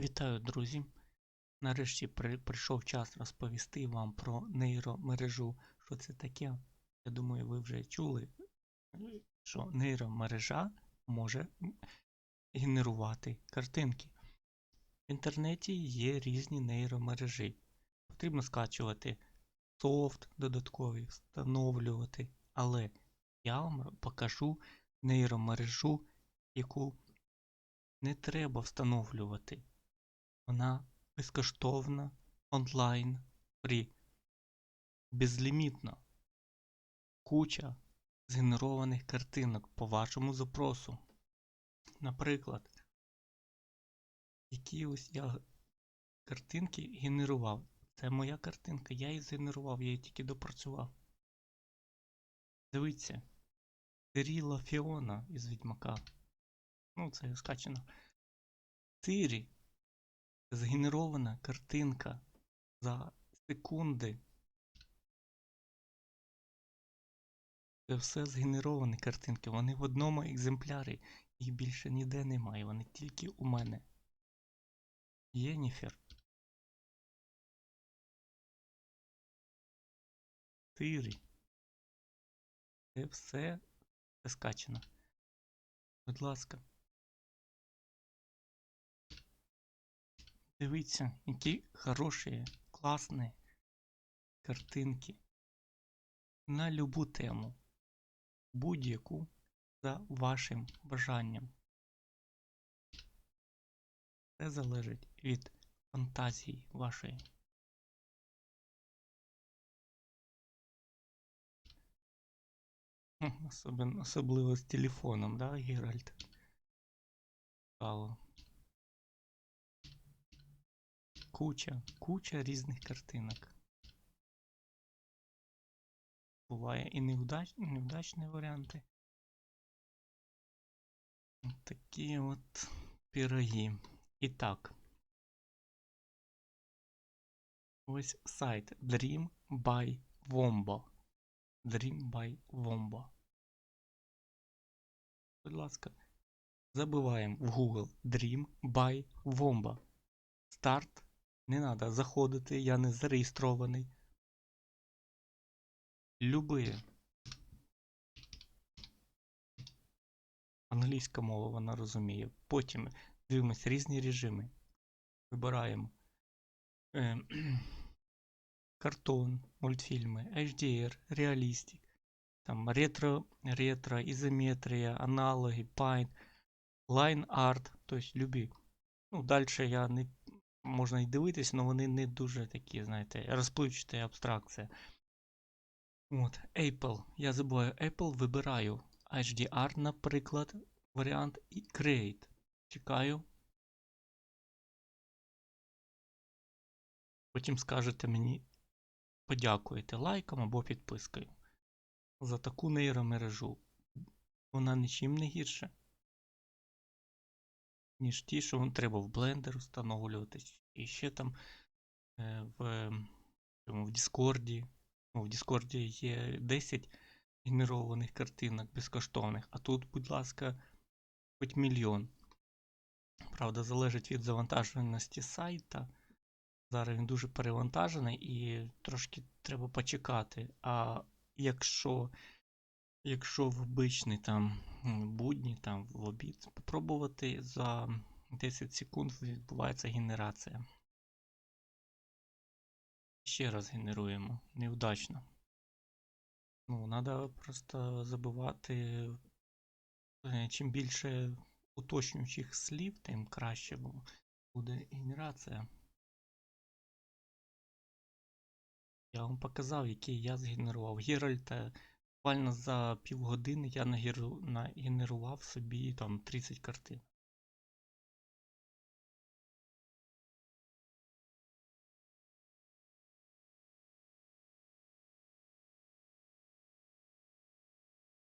Вітаю, друзі! Нарешті прийшов час розповісти вам про нейромережу. Що це таке? Я думаю, ви вже чули, що нейромережа може генерувати картинки. В інтернеті є різні нейромережі. Потрібно скачувати софт додатковий, встановлювати. Але я вам покажу нейромережу, яку не треба встановлювати. Вона безкоштовна, онлайн, фрі, безлімітна. Куча згенерованих картинок по вашому запросу. Наприклад, які ось я картинки генерував. Це моя картинка, я її згенерував, я її тільки допрацював. Дивіться, Сиріла Фіона із Відьмака. Ну, це скачано. Сирі згенерована картинка за секунди. Це все згенеровані картинки. Вони в одному екземплярі. Їх більше ніде немає. Вони тільки у мене. Єніфер. Сирі. Це все скачано. Будь ласка. Дивіться, які хороші, класні картинки на любу тему, будь-яку за вашим бажанням. Це залежить від фантазії вашої. Особливо, з телефоном, да, Геральт? Куча, куча різних картинок. Буває і невдач, невдачні варіанти. Такі от пироги. І так. Ось сайт Dream by Wombo. Dream by Wombo. Будь ласка, забиваємо в Google Dream by Wombo. Старт. Не треба заходити, я не зареєстрований. Люби. Англійська мова вона розуміє. Потім дивимося різні режими. Вибираємо е, картон, мультфільми, HDR, реалістик, там ретро, ретро, ізометрія, аналоги, Line Art, тобто любі. Ну, далі я не можна й дивитись, але вони не дуже такі, знаєте, розпливчата абстракція. От, Apple. Я забуваю Apple, вибираю HDR, наприклад, варіант і Create. Чекаю. Потім скажете мені, подякуєте лайком або підпискою за таку нейромережу. Вона нічим не гірша, ніж ті, що вам треба в Blender встановлювати. І ще там е, в, в Discord. Ну, в Discord є 10 генерованих картинок безкоштовних, а тут, будь ласка, хоч мільйон. Правда, залежить від завантаженості сайта. Зараз він дуже перевантажений і трошки треба почекати. А якщо якщо в обичний там будні, там в обід, спробувати за 10 секунд відбувається генерація. Ще раз генеруємо. Невдачно. Ну, треба просто забувати. е, Чим більше уточнюючих слів, тим краще буде генерація. Я вам показав, який я згенерував. Геральта буквально за півгодини я нагенерував собі там 30 картин.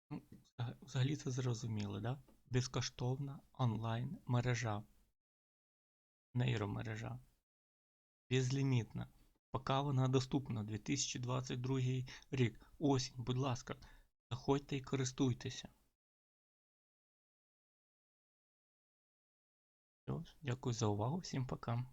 Ну, Взагалі це зрозуміло, да? Безкоштовна онлайн мережа. Нейромережа. Безлімітна. Поки вона доступна 2022 рік. Осінь, будь ласка, заходьте і користуйтеся. Дякую за увагу, всім пока.